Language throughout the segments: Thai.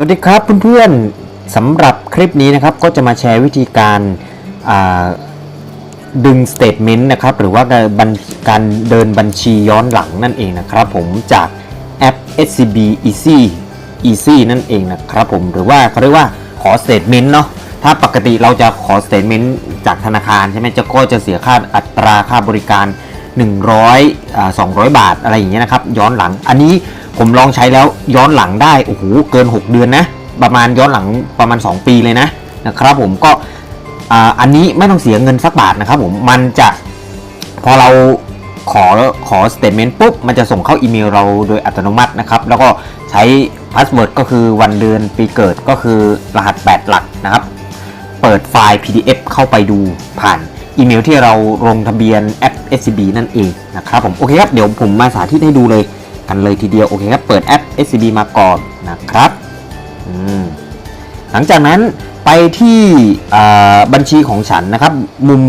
สวัสดีครับเพื่อนๆสำหรับคลิปนี้นะครับก็จะมาแชร์วิธีการาดึงสเต t เมนต์นะครับหรือว่าการเดินบัญชีย้อนหลังนั่นเองนะครับผมจากแอป SCB Easy Easy นั่นเองนะครับผมหรือว่าเขาเรียกว่าขอสเต t เมนต์เนาะถ้าปกติเราจะขอสเต t เมนต์จากธนาคารใช่ไหมจะก็จะเสียค่าอัตราค่าบริการ 100อ่า200 บาทอะไรอย่างเงี้ยนะครับย้อนหลังอันนี้ ผมลองใช้แล้วย้อนหลังได้โอ้โหเกิน 6 เดือนนะ ประมาณย้อนหลังประมาณ 2 ปีเลยนะนะครับผมก็อ่ันนี้ไม่ต้องเสียเงินสักบาทนะครับผมมันจะพอเราขอขอสเต t เมนต์ปุ๊บ มันจะส่งเข้าอีเมลเราโดยอัตโนมัตินะครับ แล้วก็ใช้พาสเวิร์ดก็คือวันเดือนปีเกิดก็คือรหัส 8 หลักนะครับ เปิดไฟล์ PDF เข้าไปดูผ่านอีเมลที่เราลงทะเบียนแอป SCB นั่นเองนะครับผมโอเคครับ เดี๋ยวผมมาสาธิตให้ดูเลย กันเลยทีเดียวโอเคครับเปิดแอป SCB มาก่อนนะครับหลังจากนั้นไปที่บัญชีของฉันนะครับ มุม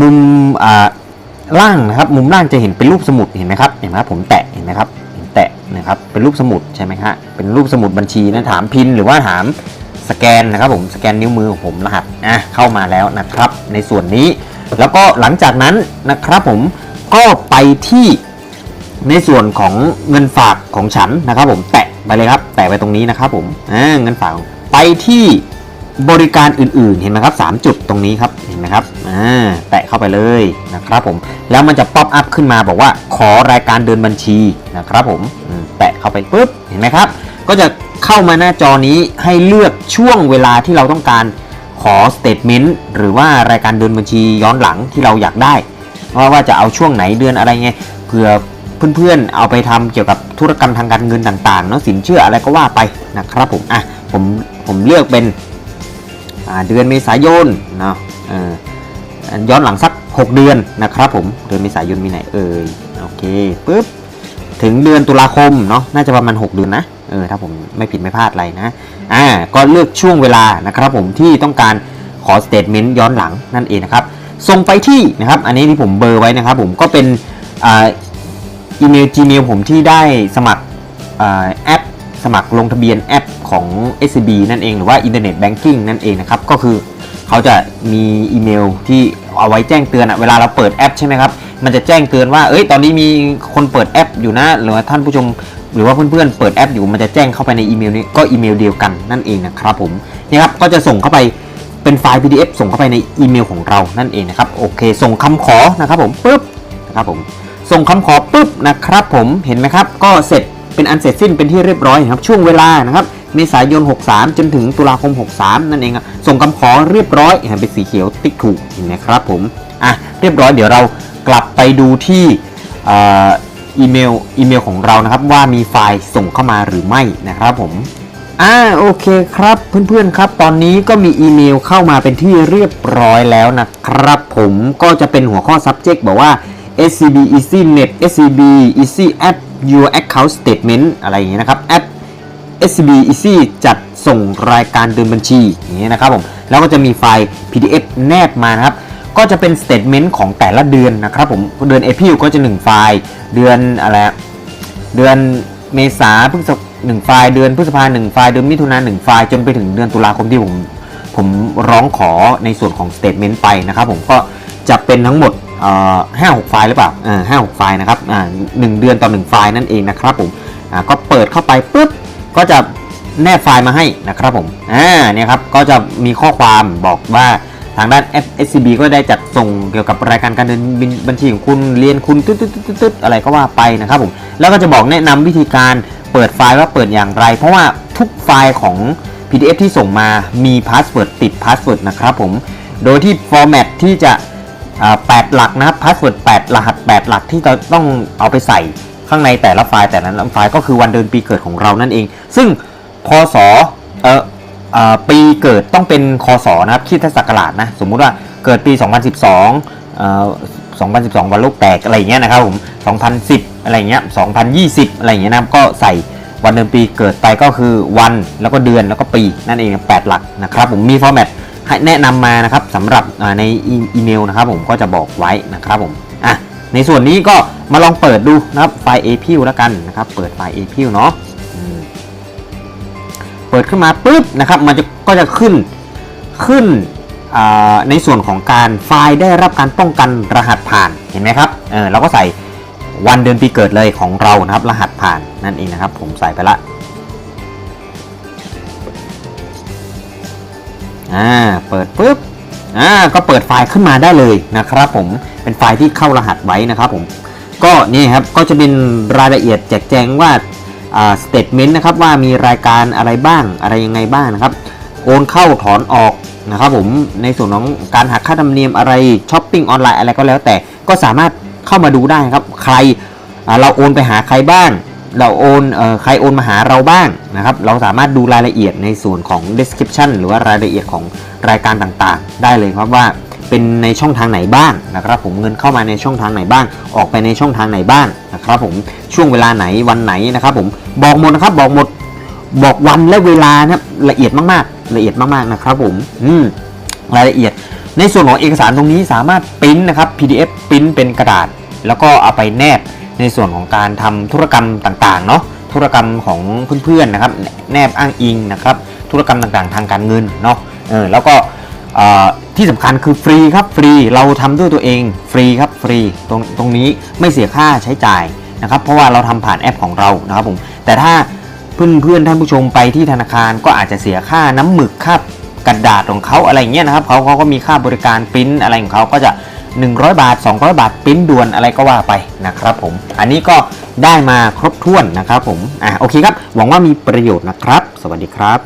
มุมล่างนะครับ มุมล่างจะเห็นเป็นรูปสมุดเห็นไหมครับเห็นไหมครับผมแตะเห็นไหมครับเห็นแตะนะครับเป็นรูปสมุดใช่ไหมฮะเป็นรูปสมุดบัญชีนะถามพินหรือว่าถามสแกนนะครับผมสแกนนิ้วมือของผมรหัสอะเข้ามาแล้วนะครับ ในส่วนนี้ แล้วก็หลังจากนั้นนะครับผมก็ไปที่ ในส่วนของเงินฝากของฉันนะครับผมแตะไปเลยครับ แตะไปตรงนี้นะครับผมเงินฝากไปที่บริการอื่นๆ เห็นไหมครับ 3 จุดตรงนี้ครับ เห็นไหมครับ อ่า แตะเข้าไปเลยนะครับผม แล้วมันจะป๊อปอัพขึ้นมาบอกว่าขอรายการเดินบัญชีนะครับผม แตะเข้าไปปุ๊บ เห็นไหมครับ ก็จะเข้ามาหน้าจอนี้ให้เลือกช่วงเวลาที่เราต้องการขอสเต t เมนต์หรือว่ารายการเดินบัญชีย้อนหลังที่เราอยากได้ ว่าว่าจะเอาช่วงไหนเดือนอะไรไง เผื่อ เพื่อนๆ เอาไปทำเกี่ยวกับธุรกรรมทางการเงินต่างๆเนาะสินเชื่ออะไรก็ว่าไปนะครับผมอะผมผมเลือกเป็นเดือนเมษายนเนาะย้อนหลังสัก 6 เดือนนะครับผมเดือนเมษายนมีไหนเอ่ยโอเคปุ๊บถึงเดือนตุลาคมเนาะน่าจะประมาณ 6 เดือนนะเออถ้าผมไม่ผิดไม่พลาดอะไรนะอ่าก็เลือกช่วงเวลานะครับผมที่ต้องการขอสเต t เมนต์ย้อนหลังนั่นเองนะครับส่งไปที่นะครับอันนี้ที่ผมเบอร์ไว้นะครับผมก็เป็น อีเมล Gmail ผมที่ได้สมัครอแอป สมัครลงทะเบียนแอปของ SCB นั่นเองหรือว่า Internet Banking นั่นเองนะครับ ก็คือเขาจะมีอีเมลที่เอาไว้แจ้งเตือนอะเวลาเราเปิดแอปใช่ไหมครับ มันจะแจ้งเตือนว่า เอ้ย ตอนนี้มีคนเปิดแอปอยู่นะ หรือว่าท่านผู้ชม หรือว่าเพื่อนๆ เปิดแอปอยู่ มันจะแจ้งเข้าไปในอีเมลนี้ ก็อีเมลเดียวกันนั่นเองนะครับผม นี่ครับ ก็จะส่งเข้าไปเป็นไฟล์ PDF ส่งเข้าไปในอีเมลของเรา นั่นเองนะครับ โอเค ส่งคำขอนะครับผม ปึ๊บ นะครับผม ส่งคำขอปุ๊บนะครับผมเห็นไหมครับ ก็เสร็จเป็นอันเสร็จสิ้นเป็นที่เรียบร้อยครับช่วงเวลานะครับเมษายน 63 จนถึงตุลาคม 63 นั่นเองครับส่งคำขอเรียบร้อยเห็นเป็นสีเขียวติ๊กถูกเห็นไหมครับผมอะเรียบร้อยเดี๋ยวเรากลับไปดูที่อีเมลอีเมลของเรานะครับว่ามีไฟล์ส่งเข้ามาหรือไม่นะครับผมอ่าโอเคครับเพื่อนๆครับ ตอนนี้ก็มีอีเมลเข้ามาเป็นที่เรียบร้อยแล้วนะครับผมก็จะเป็นหัวข้อ subject บอกว่า SCB Easy Net SCB Easy App Your Account Statement อะไรอย่างเงี้ยนะครับแอป SCB Easy จัดส่งรายการเดินบัญชีอย่างเงี้ยนะครับผมแล้วก็จะมีไฟล์ PDF แนบมานะครับก็จะเป็น statement ของแต่ละเดือนนะครับผมเดือน April ก็จะ 1 ไฟล์เดือนอะไรเดือนเมษาพฤษภหนึ่งไฟล์เดือนพฤษภาหนึ่งไฟล์เดือนมิถุนาหนึ่งไฟล์จนไปถึงเดือนตุลาคมที่ผมผมร้องขอในส่วนของ statement ไปนะครับผมก็จะเป็นทั้งหมด ห้าหกไฟล์หรือเปล่าห้าหกไฟล์นะครับหนึ่งเดือนต่อหนึ่งไฟล์นั่นเองนะครับผมก็เปิดเข้าไปปุ๊บก็จะแนบไฟล์มาให้นะครับผมอ่าเนี่ยครับก็จะมีข้อความบอกว่าทางด้าน SCB ก็ได้จัดส่งเกี่ยวกับรายการการเดินบัญชีของคุณเรียนคุณตึ๊ดตึ๊ดตึ๊ดตึ๊ดอะไรก็ว่าไปนะครับผมแล้วก็จะบอกแนะนำวิธีการเปิดไฟล์ว่าเปิดอย่างไร เพราะว่าทุกไฟล์ของ PDF ที่ส่งมามีพาสเวิร์ดติดพาสเวิร์ดนะครับผมโดยที่ฟอร์แมตที่จะ อ่า8หลักนะครับพาสเวิร์ด8รหัส8หลักที่เราต้องเอาไปใส่ข้างในแต่ละไฟล์แต่ละไฟล์ก็คือวันเดือนปีเกิดของเรานั่นเอง ซึ่งพศเออเออปีเกิดต้องเป็นคศนะครับคิดศักราชนะสมมุติว่าเกิดปี 2012เอ่อ2012 วันโลกแตกอะไรอย่างเงี้ยนะครับผม2010 อะไรเงี้ย2020 อะไรเงี้ยนะก็ใส่วันเดือนปีเกิดไปก็คือวันแล้วก็เดือนแล้วก็ปีนั่นเอง8หลักนะครับผมมีฟอร์แมต ให้แนะนำมานะครับสำหรับในอีเมลนะครับผมก็จะบอกไว้นะครับผมอะในส่วนนี้ก็มาลองเปิดดูนะครับไฟล์ APU แล้วกันนะครับ เปิดไฟล์ APU เนาะเปิดขึ้นมาปุ๊บนะครับ มันจะก็จะขึ้นขึ้นในส่วนของการไฟล์ได้รับการป้องกันรหัสผ่านเห็นไหมครับเออเราก็ใส่วันเดือนปีเกิดเลยของเรานะครับ รหัสผ่านนั่นเองนะครับ ผมใส่ไปละ อ่าเปิดปุ๊บอ่าก็เปิดไฟล์ขึ้นมาได้เลยนะครับผมเป็นไฟล์ที่เข้ารหัสไว้นะครับผมก็นี่ครับก็จะเป็นรายละเอียดแจกแจงว่าอ่าสเตทเมนต์นะครับว่ามีรายการอะไรบ้างอะไรยังไงบ้างนะครับ โอนเข้าถอนออกนะครับผมในส่วนของการหักค่าธรรมเนียมอะไรช้อปปิ้งออนไลน์อะไรก็แล้วแต่ก็สามารถเข้ามาดูได้ครับ ใครเราโอนไปหาใครบ้าง เราโอนเอ่อใครโอนมาหาเราบ้างนะครับ เราสามารถดูรายละเอียดในส่วนของ description หรือว่ารายละเอียดของรายการต่างๆ ได้เลยครับว่าเป็นในช่องทางไหนบ้างนะครับ ผมเงินเข้ามาในช่องทางไหนบ้าง ออกไปในช่องทางไหนบ้างนะครับ ผมช่วงเวลาไหนวันไหนนะครับ ผมบอกหมดนะครับบอกหมดบอกวันและเวลานะครับละเอียดมากๆ ละเอียดมากๆนะครับ ผมอืมรายละเอียด ในส่วนของเอกสารตรงนี้สามารถปริ้นนะครับ PDF ปริ้นเป็นกระดาษ แล้วก็เอาไปแนบ ในส่วนของการทำธุรกรรมต่างๆเนาะธุรกรรมของเพื่อนๆนะครับแนบอ้างอิงนะครับธุรกรรมต่างๆ ทางการเงินเนาะเออแล้วก็ที่สำคัญคือฟรีครับฟรีเราทำด้วยตัวเองฟรีครับฟรีตรงตรงนี้ไม่เสียค่าใช้จ่ายนะครับเพราะว่าเราทำผ่านแอปของเรานะครับผมแต่ถ้าเพื่อนๆท่านผู้ชมไปที่ธนาคารก็อาจจะเสียค่าน้ำหมึกค่ากระดาษของเขาอะไรเงี้ยนะครับเขาเขาก็มีค่าบริการปริ้นอะไรของเขาก็จะ 100 บาท 200 บาทปิ้นด่วนอะไรก็ว่าไปนะครับผม อันนี้ก็ได้มาครบถ้วนนะครับผม อะโอเคครับ หวังว่ามีประโยชน์นะครับ สวัสดีครับ